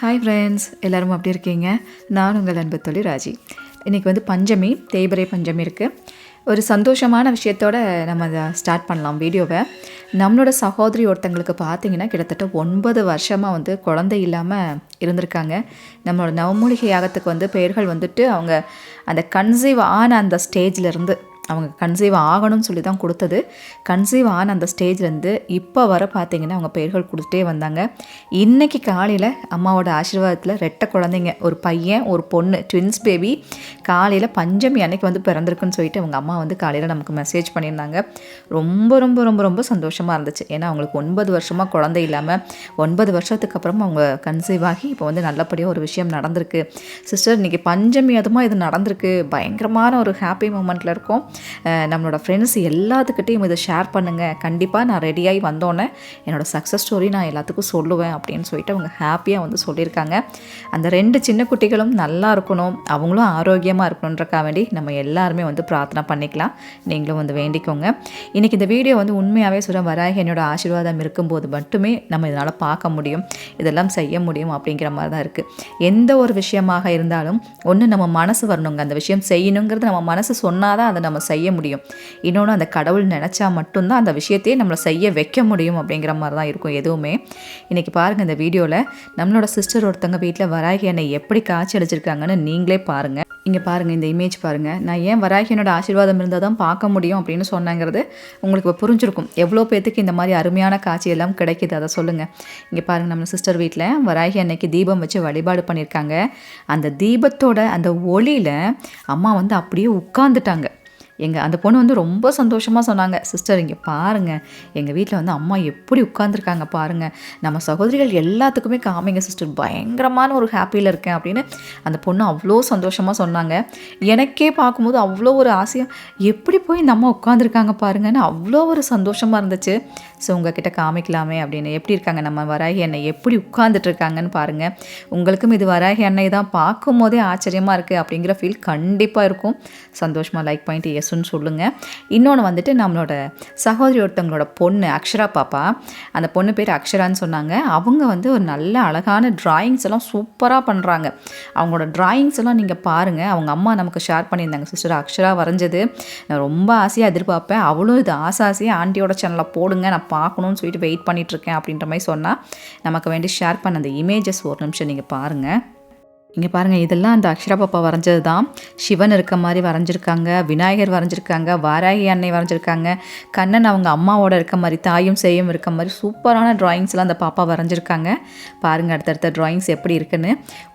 Hi friends எல்லோரும் அப்படி இருக்கீங்க? நான் உங்கள் அன்பு தொழில் ராஜி. இன்றைக்கி வந்து பஞ்சமி தேய்பிரை பஞ்சமி இருக்குது ஒரு சந்தோஷமான விஷயத்தோட நம்ம அதை ஸ்டார்ட் பண்ணலாம் வீடியோவை. நம்மளோட சகோதரி ஒருத்தங்களுக்கு பார்த்தீங்கன்னா கிட்டத்தட்ட ஒன்பது வருஷமாக வந்து குழந்தை இல்லாமல் இருந்திருக்காங்க. நம்மளோட நவமூலிகை யாகத்துக்கு வந்து பெயர்கள் வந்துட்டு அவங்க அந்த கன்சீவ் ஆன அந்த ஸ்டேஜிலிருந்து அவங்க கன்சீவ் ஆகணும்னு சொல்லி தான் கொடுத்தது. கன்சீவ் ஆன அந்த ஸ்டேஜ்லேருந்து இப்போ வர பார்த்தீங்கன்னா அவங்க பெயர்கள் கொடுத்துட்டே வந்தாங்க. இன்றைக்கி காலையில் அம்மாவோட ஆசீர்வாதத்தில் ரெட்டை குழந்தைங்க ஒரு பையன் ஒரு பொண்ணு ட்வின்ஸ் பேபி காலையில் பஞ்சமி அன்னைக்கு வந்து பிறந்திருக்குன்னு சொல்லிட்டு அவங்க அம்மா வந்து காலையில் நமக்கு மெசேஜ் பண்ணியிருந்தாங்க. ரொம்ப ரொம்ப ரொம்ப ரொம்ப சந்தோஷமாக இருந்துச்சு. ஏன்னா அவங்களுக்கு ஒன்பது வருஷமாக குழந்தை இல்லாமல் ஒன்பது வருஷத்துக்கு அப்புறம் அவங்க கன்சீவ் ஆகி இப்போ வந்து நல்லபடியாக ஒரு விஷயம் நடந்திருக்கு. சிஸ்டர் இன்றைக்கி பஞ்சமி அதுமா இது நடந்திருக்கு. பயங்கரமான ஒரு ஹாப்பி மூமெண்ட்டில் இருக்கும். நம்மளோட ஃப்ரெண்ட்ஸ் எல்லாத்துக்கிட்டையும் இதை ஷேர் பண்ணுங்கள் கண்டிப்பாக நான் ரெடியாகி வந்தோன்னே என்னோடய சக்ஸஸ் ஸ்டோரி நான் எல்லாத்துக்கும் சொல்லுவேன் அப்படின்னு சொல்லிட்டு அவங்க ஹாப்பியாக வந்து சொல்லியிருக்காங்க. அந்த ரெண்டு சின்ன குட்டிகளும் நல்லா இருக்கணும். அவங்களும் ஆரோக்கியமாக இருக்கணுன்றக்கா வேண்டி நம்ம எல்லாருமே வந்து பிரார்த்தனை பண்ணிக்கலாம். நீங்களும் வந்து வேண்டிக்கோங்க. இன்றைக்கி இந்த வீடியோ வந்து உண்மையாகவே சொல்ல வராகி என்னோட ஆசீர்வாதம் இருக்கும்போது மட்டுமே நம்ம இதனால் பார்க்க முடியும். இதெல்லாம் செய்ய முடியும் அப்படிங்கிற மாதிரி தான் இருக்குது எந்த ஒரு விஷயமாக இருந்தாலும் ஒன்று நம்ம மனசு வரணுங்க. அந்த விஷயம் செய்யணுங்கிறது நம்ம மனசு சொன்னால் தான் அதை நம்ம செய்ய முடியும். இன்னொன்று அந்த கடவுள் நினச்சா மட்டும்தான் அந்த விஷயத்தையே நம்மளை செய்ய வைக்க முடியும் அப்படிங்கிற மாதிரி தான் இருக்கும் எதுவுமே. இன்றைக்கி பாருங்கள் இந்த வீடியோவில் நம்மளோட சிஸ்டர் ஒருத்தவங்க வீட்டில் வராகி என்னை எப்படி காய்ச்சி அடிச்சிருக்காங்கன்னு நீங்களே பாருங்கள் இங்கே பாருங்கள் இந்த இமேஜ் பாருங்கள் நான் ஏன் வராகியனோட ஆசீர்வாதம் இருந்தால் தான் பார்க்க முடியும் அப்படின்னு சொன்னாங்கிறது உங்களுக்கு இப்போ புரிஞ்சிருக்கும். எவ்வளோ பேத்துக்கு இந்த மாதிரி அருமையான காட்சி எல்லாம் கிடைக்குது அதை சொல்லுங்கள் இங்கே பாருங்கள் நம்ம சிஸ்டர் வீட்டில் வராகி அன்னைக்கு தீபம் வச்சு வழிபாடு பண்ணியிருக்காங்க. அந்த தீபத்தோட அந்த ஒளியில் அம்மா வந்து அப்படியே உட்காந்துட்டாங்க எங்கள் அந்த பொண்ணு வந்து ரொம்ப சந்தோஷமாக சொன்னாங்க சிஸ்டர் இங்கே பாருங்கள் எங்கள் வீட்டில் வந்து அம்மா எப்படி உட்காந்துருக்காங்க பாருங்கள் நம்ம சகோதரிகள் எல்லாத்துக்குமே காமிங்க சிஸ்டர் பயங்கரமான ஒரு ஹாப்பியில் இருக்கேன் அப்படின்னு அந்த பொண்ணு அவ்வளோ சந்தோஷமாக சொன்னாங்க. எனக்கே பார்க்கும்போது அவ்வளோ ஒரு ஆசையாக எப்படி போய் இந்த அம்மா உட்காந்துருக்காங்க பாருங்கன்னு அவ்வளோ ஒரு சந்தோஷமாக இருந்துச்சு. ஸோ உங்ககிட்ட காமிக்கலாமே அப்படின்னு. எப்படி இருக்காங்க? நம்ம வராகி என்னை எப்படி உட்காந்துட்டு இருக்காங்கன்னு பாருங்கள் உங்களுக்கும் இது வராகி அன்னை தான் பார்க்கும் போதே ஆச்சரியமாக இருக்குது அப்படிங்கிற ஃபீல் கண்டிப்பாக இருக்கும். சந்தோஷமாக லைக் பாயிண்ட் எஸ்ன்னு சொல்லுங்கள் இன்னொன்று வந்துட்டு நம்மளோட சகோதரி ஒருத்தவங்களோட பொண்ணு அக்ஷரா பாப்பா. அந்த பொண்ணு பேர் அக்ஷரான்னு சொன்னாங்க. அவங்க வந்து ஒரு நல்ல அழகான டிராயிங்ஸ் எல்லாம் சூப்பராக பண்ணுறாங்க அவங்களோட டிராயிங்ஸ் எல்லாம் நீங்கள் பாருங்கள் அவங்க அம்மா நமக்கு ஷேர் பண்ணியிருந்தாங்க. சிஸ்டர் அக்ஷரா வரைஞ்சது. நான் ரொம்ப ஆசையாக எதிர்பார்ப்பேன். அவளும் இது ஆசை ஆசையாக ஆண்டியோட சேனலில் போடுங்க. நான் பார்க்கணும்னு சொல்லிட்டு வெயிட் பண்ணிகிட்ருக்கேன் அப்படின்ற மாதிரி சொன்னால் நமக்கு வேண்டி ஷேர் பண்ண அந்த இமேஜஸ் ஒரு நிமிஷம் நீங்கள் பாருங்கள் இங்கே பாருங்கள் இதெல்லாம் அந்த அக்ஷரா பாப்பா வரைஞ்சது தான். சிவன் இருக்க மாதிரி வரைஞ்சிருக்காங்க விநாயகர் வரைஞ்சிருக்காங்க வாராகி அன்னை வரைஞ்சிருக்காங்க கண்ணன் அவங்க அம்மாவோட இருக்க மாதிரி தாயும் சேயும் இருக்க மாதிரி சூப்பரான ட்ராயிங்ஸ்லாம் அந்த பாப்பா வரைஞ்சிருக்காங்க. பாருங்கள் அடுத்தடுத்த ட்ராயிங்ஸ் எப்படி இருக்குன்னு.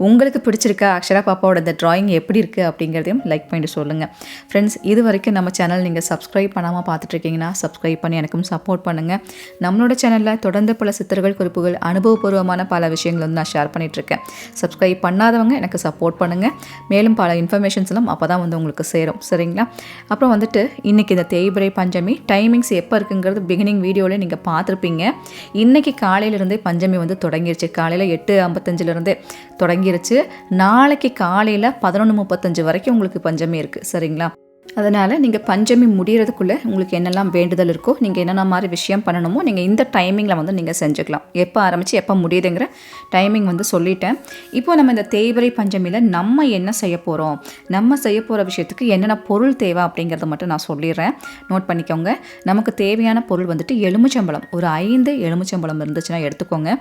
உங்களுக்கு பிடிச்சிருக்கா அக்ஷரா பாப்பாவோட இந்த ட்ராயிங் எப்படி இருக்குது அப்படிங்கிறதையும் லைக் பண்ணிட்டு சொல்லுங்கள் ஃப்ரெண்ட்ஸ் இது வரைக்கும் நம்ம சேனல் நீங்கள் சப்ஸ்கிரைப் பண்ணாமல் பார்த்துட்ருக்கீங்கன்னா சப்ஸ்கிரைப் பண்ணி எனக்கும் சப்போர்ட் பண்ணுங்கள் நம்மளோட சேனலில் தொடர்ந்து பல சித்தர்கள் குறிப்புகள் அனுபவபூர்வமான பல விஷயங்கள் வந்து நான் ஷேர் பண்ணிகிட்ருக்கேன் சப்ஸ்கிரைப் பண்ணாதவங்க எனக்கு சப்போர்ட் பண்ணுங்கள் மேலும் பல இன்ஃபர்மேஷன்ஸ் எல்லாம் அப்போ தான் வந்து உங்களுக்கு சேரும். சரிங்களா? அப்புறம் வந்துட்டு இன்றைக்கி இந்த தேய்பிரை பஞ்சமி டைமிங்ஸ் எப்போ இருக்குங்கிறது பிகினிங் வீடியோவில் நீங்கள் பார்த்துருப்பீங்க. இன்றைக்கி காலையிலேருந்தே பஞ்சமி வந்து தொடங்கிருச்சு. காலையில் எட்டு ஐம்பத்தஞ்சிலேருந்தே தொடங்கிருச்சு. நாளைக்கு காலையில் பதினொன்று முப்பத்தஞ்சு வரைக்கும் உங்களுக்கு பஞ்சமி இருக்குது சரிங்களா? அதனால் நீங்கள் பஞ்சமி முடிகிறதுக்குள்ளே உங்களுக்கு என்னெல்லாம் வேண்டுதல் இருக்கோ நீங்கள் என்னென்ன மாதிரி விஷயம் பண்ணணுமோ நீங்கள் இந்த டைமிங்கில் வந்து நீங்கள் செஞ்சுக்கலாம். எப்போ ஆரம்பித்து எப்போ முடியுதுங்கிற டைமிங் வந்து சொல்லிட்டேன். இப்போ நம்ம இந்த தேய்பிரை பஞ்சமியில் நம்ம என்ன செய்ய போகிறோம் நம்ம செய்ய போகிற விஷயத்துக்கு என்னென்ன பொருள் தேவை அப்படிங்கிறத மட்டும் நான் சொல்லிடுறேன். நோட் பண்ணிக்கோங்க. நமக்கு தேவையான பொருள் வந்துட்டு எலுமிச்சம்பழம். ஒரு ஐந்து எலுமிச்சம்பழம் இருந்துச்சுன்னா எடுத்துக்கோங்க.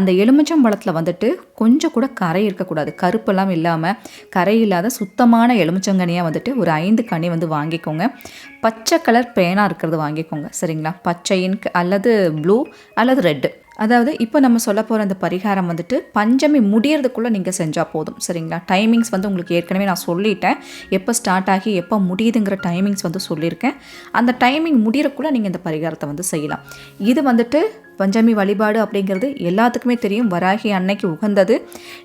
அந்த எலுமிச்சம்பழத்தில் வந்துட்டு கொஞ்சம் கூட கரை இருக்கக்கூடாது. கருப்பெல்லாம் இல்லாமல் கரை இல்லாத சுத்தமான எலுமிச்சங்கனியாக வந்துட்டு ஒரு ஐந்து கனி வந்து வாங்கிக்கோங்க. பச்சை கலர் பேனா இருக்கிறது வாங்கிக்கோங்க. சரிங்களா? பச்சை இன்க் அல்லது ப்ளூ அல்லது ரெட்டு அதாவது இப்போ நம்ம சொல்ல போகிற அந்த பரிகாரம் வந்துட்டு பஞ்சமி முடியறதுக்குள்ளே நீங்கள் செஞ்சால் போதும். சரிங்களா? டைமிங்ஸ் வந்து உங்களுக்கு ஏற்கனவே நான் சொல்லிட்டேன். எப்போ ஸ்டார்ட் ஆகி எப்போ முடியுதுங்கிற டைமிங்ஸ் வந்து சொல்லியிருக்கேன். அந்த டைமிங் முடியறக்குள்ளே நீங்கள் இந்த பரிகாரத்தை வந்து செய்யலாம். இது வந்துட்டு பஞ்சமி வழிபாடு அப்படிங்கிறது எல்லாத்துக்குமே தெரியும். வராகி அன்னைக்கு உகந்தது.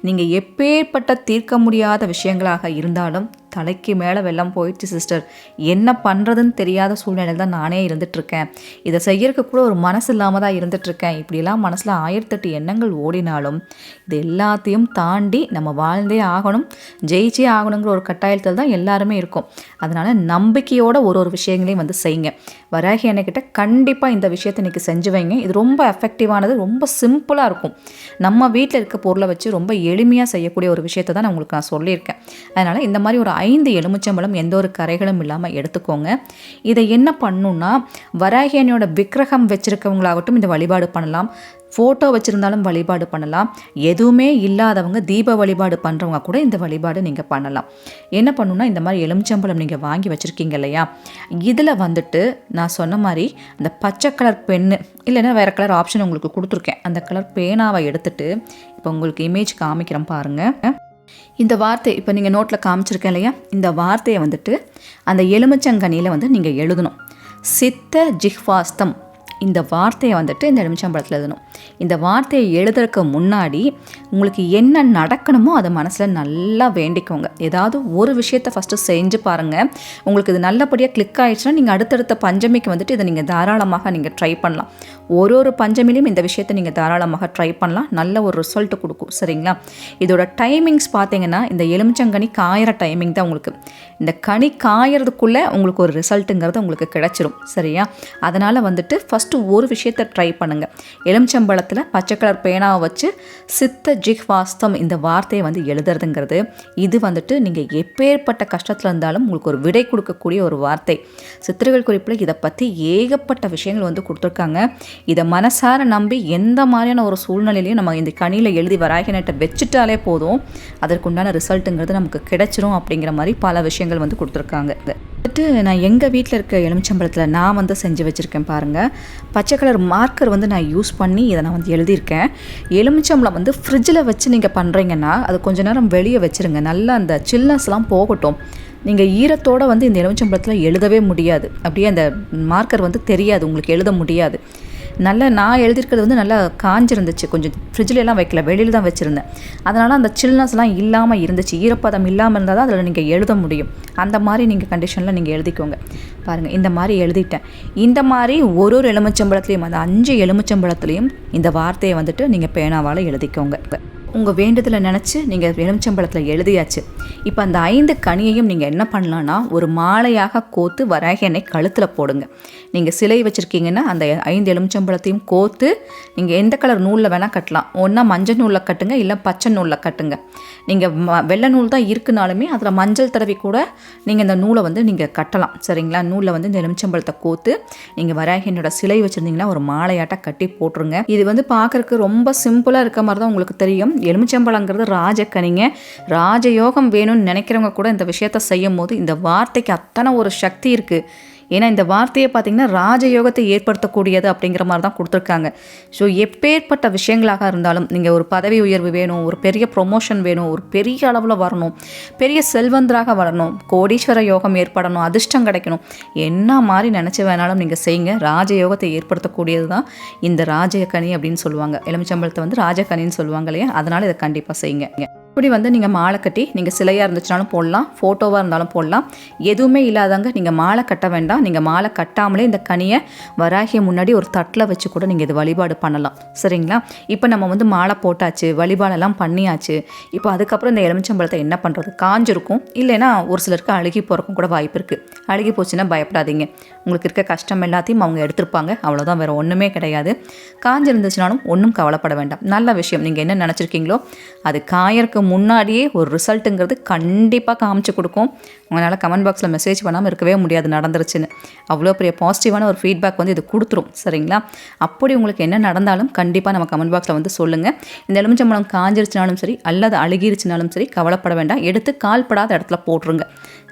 நீங்கள் எப்பேற்பட்ட தீர்க்க முடியாத விஷயங்களாக இருந்தாலும் தலைக்கு மேலே வெள்ளம் போயிடுச்சு சிஸ்டர் என்ன பண்ணுறதுன்னு தெரியாத சூழ்நிலையில் தான் நானே இருந்துகிட்ருக்கேன் இதை செய்யறதுக்கு கூட ஒரு மனசு இல்லாமல் தான் இருந்துகிட்ருக்கேன் இப்படிலாம் மனசில் ஆயிரத்தெட்டு எண்ணங்கள் ஓடினாலும் இது எல்லாத்தையும் தாண்டி நம்ம வாழ்ந்தே ஆகணும். ஜெயிச்சே ஆகணுங்கிற ஒரு கட்டாயத்தில் தான் எல்லாருமே இருக்கும். அதனால் நம்பிக்கையோட ஒரு ஒரு விஷயங்களையும் வந்து செய்யுங்க. வராகி என்கிட்ட கண்டிப்பாக இந்த விஷயத்தை இன்றைக்கி செஞ்சு வைங்க. இது ரொம்ப எஃபெக்டிவானது ரொம்ப சிம்பிளாக இருக்கும். நம்ம வீட்டில் இருக்க பொருளை வச்சு ரொம்ப எளிமையாக செய்யக்கூடிய ஒரு விஷயத்தை தான் நான் உங்களுக்கு நான் சொல்லியிருக்கேன். அதனால் இந்த மாதிரி ஒரு ஐந்து எலுமிச்சம்பழம் எந்த ஒரு கரைகளும் இல்லாமல் எடுத்துக்கோங்க. இதை என்ன பண்ணணுன்னா வராகியனோட விக்கிரகம் வச்சுருக்கவங்களாகட்டும் இந்த வழிபாடு பண்ணலாம். ஃபோட்டோ வச்சுருந்தாலும் வழிபாடு பண்ணலாம். எதுவுமே இல்லாதவங்க தீப வழிபாடு பண்ணுறவங்க கூட இந்த வழிபாடு நீங்கள் பண்ணலாம். என்ன பண்ணணுன்னா இந்த மாதிரி எலுமிச்சம்பழம் நீங்கள் வாங்கி வச்சுருக்கீங்க இல்லையா? இதில் வந்துட்டு நான் சொன்ன மாதிரி அந்த பச்சை கலர் பென்னு இல்லைன்னா வேறு கலர் ஆப்ஷன் உங்களுக்கு கொடுத்துருக்கேன். அந்த கலர் பேனாவை எடுத்துட்டு இப்போ உங்களுக்கு இமேஜ் காமிக்கிறேன் பாருங்கள் இந்த வார்த்தை இப்போ நீங்கள் நோட்டில் காமிச்சிருக்கேன் இல்லையா? இந்த வார்த்தையை வந்துட்டு அந்த எலுமிச்சங்கனியில் வந்து நீங்கள் எழுதணும். சித்த ஜிஹ்வாஸ்தம் இந்த வார்த்தையை வந்துட்டு இந்த எலுமிச்சம்பழத்தில் எழுதணும். இந்த வார்த்தையை எழுதுறதுக்கு முன்னாடி உங்களுக்கு என்ன நடக்கணுமோ அதை மனசில் நல்லா வேண்டிக்கோங்க. ஏதாவது ஒரு விஷயத்தை ஃபஸ்ட்டு செஞ்சு பாருங்கள் உங்களுக்கு இது நல்லபடியாக கிளிக் ஆகிடுச்சுன்னா நீங்கள் அடுத்தடுத்த பஞ்சமிக்கு வந்துட்டு இதை நீங்கள் தாராளமாக நீங்கள் ட்ரை பண்ணலாம். ஒரு ஒரு பஞ்சமிலையும் இந்த விஷயத்தை நீங்கள் தாராளமாக ட்ரை பண்ணலாம். நல்ல ஒரு ரிசல்ட் கொடுக்கும். சரிங்களா? இதோட டைமிங்ஸ் பார்த்தீங்கன்னா இந்த எலுமிச்சங்கனி காயிற டைமிங் தான் உங்களுக்கு. இந்த கனி காயறதுக்குள்ளே உங்களுக்கு ஒரு ரிசல்ட்டுங்கிறது உங்களுக்கு கிடச்சிரும். சரியா? அதனால் வந்துட்டு ஃபஸ்ட்டு ஒரு விஷயத்தை ட்ரை பண்ணுங்கள் எலுமிச்சம்பழத்தில் பச்சை கலர் பேனாவை வச்சு சித்த ஜிஹ்வாஸ்தம் இந்த வார்த்தையை வந்து எழுதுறதுங்கிறது. இது வந்துட்டு நீங்கள் எப்பேற்பட்ட கஷ்டத்தில் இருந்தாலும் உங்களுக்கு ஒரு விடை கொடுக்கக்கூடிய ஒரு வார்த்தை. சித்திரங்கள் குறிப்பில் இதை பற்றி ஏகப்பட்ட விஷயங்கள் வந்து கொடுத்துருக்காங்க. இதை மனசார நம்பி எந்த மாதிரியான ஒரு சூழ்நிலையிலையும் நம்ம இந்த கனியில் எழுதி வராகினட்டை வச்சுட்டாலே போதும். அதற்குண்டான ரிசல்ட்டுங்கிறது நமக்கு கிடைச்சிரும் அப்படிங்கிற மாதிரி பல விஷயங்கள் வந்து கொடுத்துருக்காங்க. வந்துட்டு நான் எங்கள் வீட்டில் இருக்க எலுமிச்சம்பழத்தில் நான் வந்து செஞ்சு வச்சுருக்கேன் பாருங்கள் பச்சை கலர் மார்க்கர் வந்து நான் யூஸ் பண்ணி இதை நான் வந்து எழுதியிருக்கேன். எலுமிச்சம்பழம் வந்து ஃப்ரிட்ஜில் வச்சு நீங்கள் பண்ணுறீங்கன்னா அது கொஞ்ச நேரம் வெளியே வச்சுருங்க. நல்லா அந்த சில்னஸ்லாம் போகட்டும். நீங்கள் ஈரத்தோடு வந்து இந்த எலுமிச்சம்பழத்தில் எழுதவே முடியாது. அப்படியே அந்த மார்க்கர் வந்து தெரியாது. உங்களுக்கு எழுத முடியாது. நல்லா நான் எழுதியிருக்கிறது வந்து நல்லா காஞ்சிருந்துச்சு. கொஞ்சம் ஃப்ரிட்ஜில் எல்லாம் வைக்கல வெளியில் தான் வச்சுருந்தேன். அதனால் அந்த சில்னஸ்லாம் இல்லாமல் இருந்துச்சு. ஈரப்பதம் இல்லாமல் இருந்தால் தான் அதில் நீங்கள் எழுத முடியும். அந்த மாதிரி நீங்கள் கண்டிஷனில் நீங்கள் எழுதிக்கோங்க. பாருங்கள் இந்த மாதிரி எழுதிட்டேன். இந்த மாதிரி ஒரு ஒரு எலுமிச்சம்பழத்துலேயும் அந்த அஞ்சு எலுமிச்சம்பழத்துலேயும் இந்த வார்த்தையை வந்துட்டு நீங்கள் பேனாவால் எழுதிக்கோங்க. உங்கள் வேண்டுதலை நினச்சி நீங்கள் எலுமிச்சம்பழத்தில் எழுதியாச்சு. இப்போ அந்த ஐந்து கனியையும் நீங்கள் என்ன பண்ணலான்னா ஒரு மாலையாக கோத்து வராகி எண்ணெய் கழுத்தில் போடுங்க. நீங்கள் சிலை வச்சுருக்கீங்கன்னா அந்த ஐந்து எலுமிச்சம்பழத்தையும் கோத்து நீங்கள் எந்த கலர் நூலில் வேணால் கட்டலாம். ஒன்றா மஞ்சள் நூலில் கட்டுங்க இல்லை பச்சை நூலில் கட்டுங்க. நீங்கள் ம வெள்ளை நூல் தான் இருக்குனாலுமே அதில் மஞ்சள் தடவி கூட நீங்கள் இந்த நூலை வந்து நீங்கள் கட்டலாம். சரிங்களா? நூலில் வந்து இந்த எலுமிச்சம்பழத்தை கோத்து நீங்கள் வராகினோட சிலை வச்சுருந்தீங்கன்னா ஒரு மாலையாட்டாக கட்டி போட்டுருங்க. இது வந்து பார்க்குறக்கு ரொம்ப சிம்பிளாக இருக்க மாதிரி தான் உங்களுக்கு தெரியும். எலுமிச்சம்பழங்கிறது ராஜக்கனிங்க. ராஜயோகம் வேணும்னு நினைக்கிறவங்க கூட இந்த விஷயத்த செய்யும் போது இந்த வார்த்தைக்கு அத்தனை ஒரு சக்தி இருக்குது ஏன்னா இந்த வார்த்தையை பார்த்திங்கன்னா ராஜயோகத்தை ஏற்படுத்தக்கூடியது அப்படிங்கிற மாதிரி தான் கொடுத்துருக்காங்க. ஸோ எப்பேற்பட்ட விஷயங்களாக இருந்தாலும் நீங்கள் ஒரு பதவி உயர்வு வேணும் ஒரு பெரிய ப்ரொமோஷன் வேணும் ஒரு பெரிய அளவில் வரணும் பெரிய செல்வந்தராக வரணும் கோடீஸ்வர யோகம் ஏற்படணும் அதிர்ஷ்டம் கிடைக்கணும் என்ன மாதிரி நினச்சி வேணாலும் நீங்கள் செய்யுங்க. ராஜயோகத்தை ஏற்படுத்தக்கூடியது தான் இந்த ராஜகனி அப்படின்னு சொல்லுவாங்க. எலுமிச்சம்பழத்தை வந்து ராஜகனின்னு சொல்லுவாங்க இல்லையா? அதனால் இதை கண்டிப்பாக செய்யுங்க. இப்படி வந்து நீங்கள் மாலை கட்டி நீங்கள் சிலையாக இருந்துச்சுனாலும் போடலாம் ஃபோட்டோவாக இருந்தாலும் போடலாம். எதுவுமே இல்லாதவங்க நீங்கள் மாலை கட்ட வேண்டாம். நீங்கள் மாலை கட்டாமலே இந்த கனியை வராகிய முன்னாடி ஒரு தட்டில் வச்சு கூட நீங்கள் இது வழிபாடு பண்ணலாம். சரிங்களா? இப்போ நம்ம வந்து மாலை போட்டாச்சு வழிபாடெல்லாம் பண்ணியாச்சு. இப்போ அதுக்கப்புறம் இந்த எலுமிச்சம்பழத்தை என்ன பண்ணுறது காஞ்சிருக்கும். இல்லைன்னா ஒரு சிலருக்கு அழுகி போகிறக்கும் கூட வாய்ப்பு இருக்குது அழுகி போச்சுன்னா பயப்படாதீங்க. உங்களுக்கு இருக்க கஷ்டம் எல்லாத்தையும் அவங்க எடுத்திருப்பாங்க. அவ்வளோதான் வேறு ஒன்றுமே கிடையாது. காஞ்சிருந்துச்சுனாலும் ஒன்றும் கவலைப்பட வேண்டாம். நல்ல விஷயம். நீங்கள் என்ன நினச்சிருக்கீங்களோ அது காயறக்கு முன்னாடியே ஒரு ரிசல்ட்டுங்கிறது கண்டிப்பாக காமிச்சு கொடுக்கும். உங்களால் கமெண்ட் பாக்ஸில் மெசேஜ் பண்ணாமல் இருக்கவே முடியாது நடந்துருச்சுன்னு. அவ்வளோ பெரிய பாசிட்டிவான ஒரு ஃபீட்பேக் வந்து இது கொடுத்துரும் சரிங்களா? அப்படி உங்களுக்கு என்ன நடந்தாலும் கண்டிப்பாக நம்ம கமெண்ட் பாக்ஸில் வந்து சொல்லுங்கள் இந்த எலுமிச்சம்பழம் காஞ்சிருச்சுனாலும் சரி அல்லது அழுகிருச்சுனாலும் சரி கவலைப்பட வேண்டாம். எடுத்து கால்படாத இடத்துல போட்டுருங்க.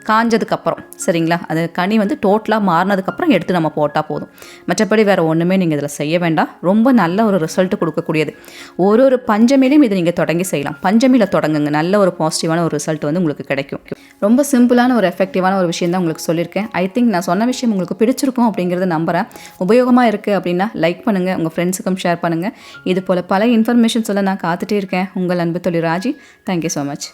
காஞ்சதுக்கப்புறம் சரிங்களா? அது கனி வந்து டோட்டலாக மாறினதுக்கப்புறம் எடுத்து நம்ம போட்டால் போதும். மற்றபடி வேறு ஒன்றுமே நீங்கள் இதில் செய்ய வேண்டாம். ரொம்ப நல்ல ஒரு ரிசல்ட் கொடுக்கக்கூடியது. ஒரு ஒரு பஞ்சமிலையும் இதை நீங்கள் தொடங்கி செய்யலாம். பஞ்சமியில் தொடங்குங்க. நல்ல ஒரு பாசிட்டிவான ஒரு ரிசல்ட் வந்து உங்களுக்கு கிடைக்கும். ரொம்ப சிம்பிளான ஒரு எஃபெக்டிவான ஒரு விஷயம் தான் உங்களுக்கு சொல்லியிருக்கேன். ஐ திங்க் நான் சொன்ன விஷயம் உங்களுக்கு பிடிச்சிருக்கும் அப்படிங்கிறத நம்புகிறேன் உபயோகமாக இருக்குது அப்படின்னா லைக் பண்ணுங்கள் உங்கள் ஃப்ரெண்ட்ஸுக்கும் ஷேர் பண்ணுங்கள் இது போல் பல இன்ஃபர்மேஷன் சொல்ல நான் காத்துட்டே இருக்கேன். உங்கள் அன்பு தொழில் ராஜி. Thank you so much